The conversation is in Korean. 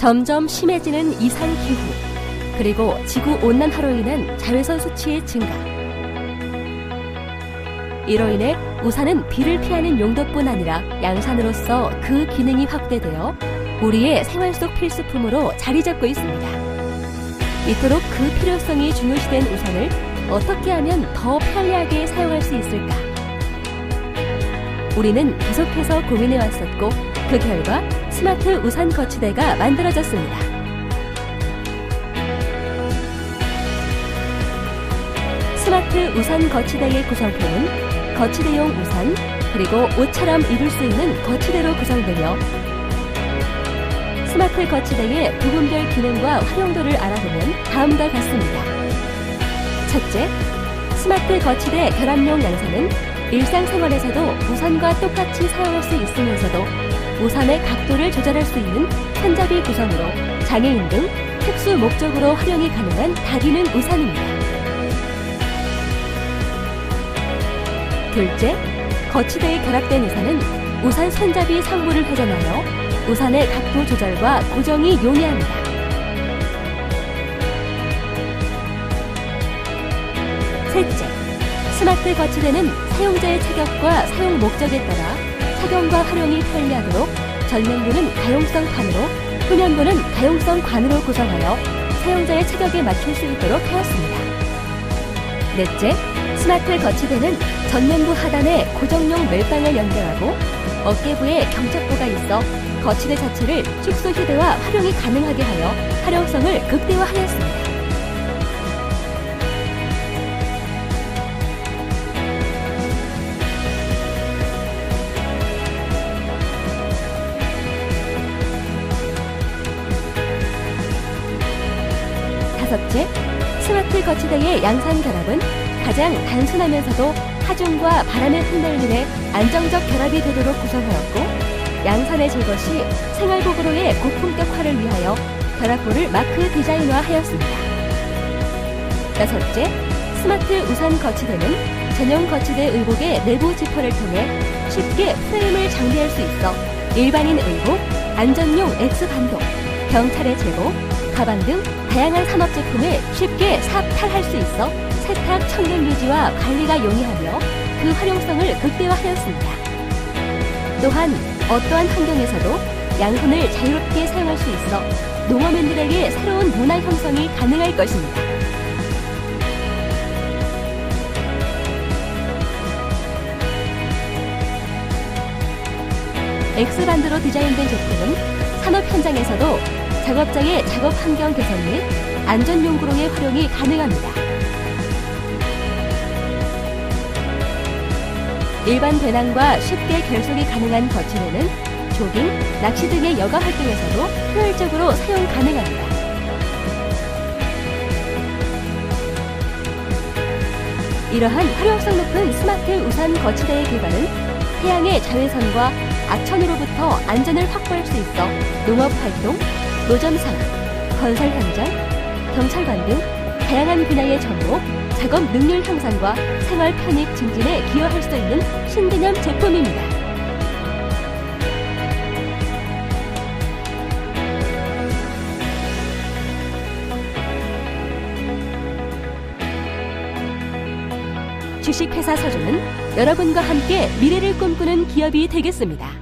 점점 심해지는 이상 기후, 그리고 지구 온난화로 인한 자외선 수치의 증가. 이로 인해 우산은 비를 피하는 용도뿐 아니라 양산으로서 그 기능이 확대되어 우리의 생활 속 필수품으로 자리 잡고 있습니다. 이토록 그 필요성이 중요시된 우산을 어떻게 하면 더 편리하게 사용할 수 있을까? 우리는 계속해서 고민해 왔었고 그 결과 스마트 우산 거치대가 만들어졌습니다. 스마트 우산 거치대의 구성품은 거치대용 우산 그리고 옷처럼 입을 수 있는 거치대로 구성되며 스마트 거치대의 부분별 기능과 활용도를 알아보면 다음과 같습니다. 첫째, 스마트 거치대 결합용 양산은 일상생활에서도 우산과 똑같이 사용할 수 있으면서도 우산의 각도를 조절할 수 있는 손잡이 구성으로 장애인 등 특수 목적으로 활용이 가능한 다기능 우산입니다. 둘째, 거치대에 결합된 우산은 우산 손잡이 상부를 회전하여 우산의 각도 조절과 고정이 용이합니다. 셋째, 스마트 거치대는 사용자의 체격과 사용 목적에 따라 착용과 활용이 편리하도록 전면부는 가용성 판으로 후면부는 가용성 관으로 구성하여 사용자의 체격에 맞출 수 있도록 하였습니다. 넷째, 스마트 거치대는 전면부 하단에 고정용 멜빵을 연결하고 어깨부에 경착부가 있어 거치대 자체를 축소 휴대와 활용이 가능하게 하여 활용성을 극대화하였습니다. 다섯째, 스마트 거치대의 양산 결합은 가장 단순하면서도 하중과 바람의 흔들림에 안정적 결합이 되도록 구성하였고 양산의 시 생활복으로의 고품격화를 위하여 결합부를 마크 디자인화하였습니다. 여섯째, 스마트 우산 거치대는 전용 거치대 의복의 내부 지퍼를 통해 쉽게 프레임을 장비할 수 있어 일반인 의복, 안전용 X반도, 경찰의 제복, 가방 등 다양한 산업 제품을 쉽게 삽탈할 수 있어 세탁 청결 유지와 관리가 용이하며 그 활용성을 극대화하였습니다. 또한 어떠한 환경에서도 양손을 자유롭게 사용할 수 있어 농어민들에게 새로운 문화 형성이 가능할 것입니다. X반드로 디자인된 제품은 산업 현장에서도 작업장의 작업 환경 개선 및 안전 용구로의 활용이 가능합니다. 일반 배낭과 쉽게 결속이 가능한 거치대는 조깅, 낚시 등의 여가 활동에서도 효율적으로 사용 가능합니다. 이러한 활용성 높은 스마트 우산 거치대의 개발은 태양의 자외선과 악천후로부터 안전을 확보할 수 있어 농업 활동, 노점 상업, 건설 현장, 경찰관 등 다양한 분야의 정보, 작업 능률 향상과 생활 편익 증진에 기여할 수 있는 신개념 제품입니다. 주식회사 서준은 여러분과 함께 미래를 꿈꾸는 기업이 되겠습니다.